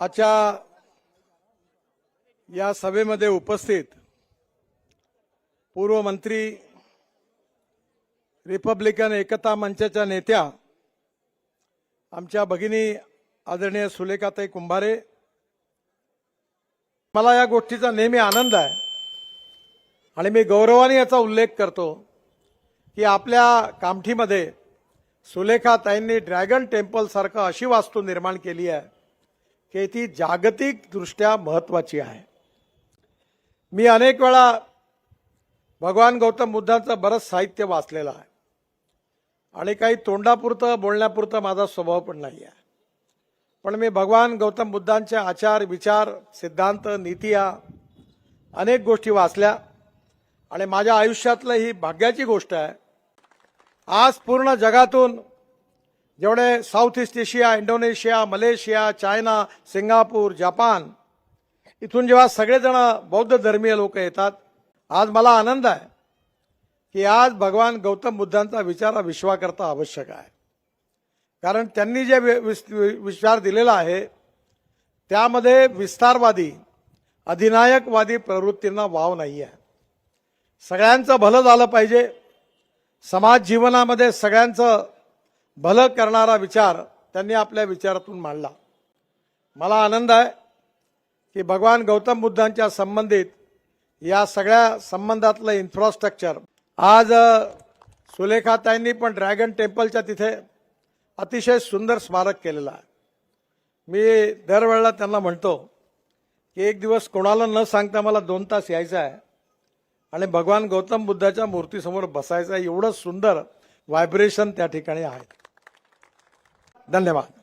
आजच्या या सभेमध्ये उपस्थित पूर्व मंत्री रिपब्लिकन एकता मंचाच्या नेत्या आमच्या भगिनी आदरणीय सुलेखाताई कुंभारे मला या गोष्टीचा नेहमी आनंद आहे आणि मी गौरवाने याचा उल्लेख करतो की आपल्या कामठीमध्ये सुलेखाताईंनी ड्रॅगन टेम्पलसारखं अशी वास्तू निर्माण केली आहे. की ती जागतिकदृष्ट्या महत्त्वाची आहे. मी अनेक वेळा भगवान गौतम बुद्धांचं बरंच साहित्य वाचलेलं आहे. आणि काही तोंडापुरतं बोलण्यापुरतं माझा स्वभाव पण नाही आहे. पण मी भगवान गौतम बुद्धांचे आचार विचार सिद्धांत नीती या अनेक गोष्टी वाचल्या. आणि माझ्या आयुष्यातलं ही भाग्याची गोष्ट आहे. आज पूर्ण जगातून जेवढे south east Asia Indonesia Malaysia China Singapore Japan इथून जेव्हा सगळेजण बौद्ध धर्मीय लोक येतात आज मला आनंद आहे की आज भगवान गौतम बुद्धांचा विचार हा विश्वाकरता आवश्यक आहे. कारण त्यांनी जे वि- विचार दिलेला आहे त्यामध्ये विस्तारवादी अधिनायकवादी प्रवृत्तींना वाव नाही आहे सगळ्यांचं भलं झालं पाहिजे. समाज जीवनामध्ये सगळ्यांचं भलं करणारा विचार त्यांनी आपल्या विचारातून मांडला. मला आनंद आहे की भगवान गौतम बुद्धांच्या संबंधित या सगळ्या संबंधातलं इन्फ्रास्ट्रक्चर आज सुलेखाताईंनी पण ड्रॅगन टेम्पलच्या तिथे अतिशय सुंदर स्मारक केलेलं आहे. मी दरवेळेला त्यांना म्हणतो की एक दिवस कोणाला न सांगता मला दोन तास यायचं आहे आणि भगवान गौतम बुद्धाच्या मूर्तीसमोर बसायचं आहे. एवढं सुंदर व्हायब्रेशन त्या ठिकाणी आहे. धन्यवाद.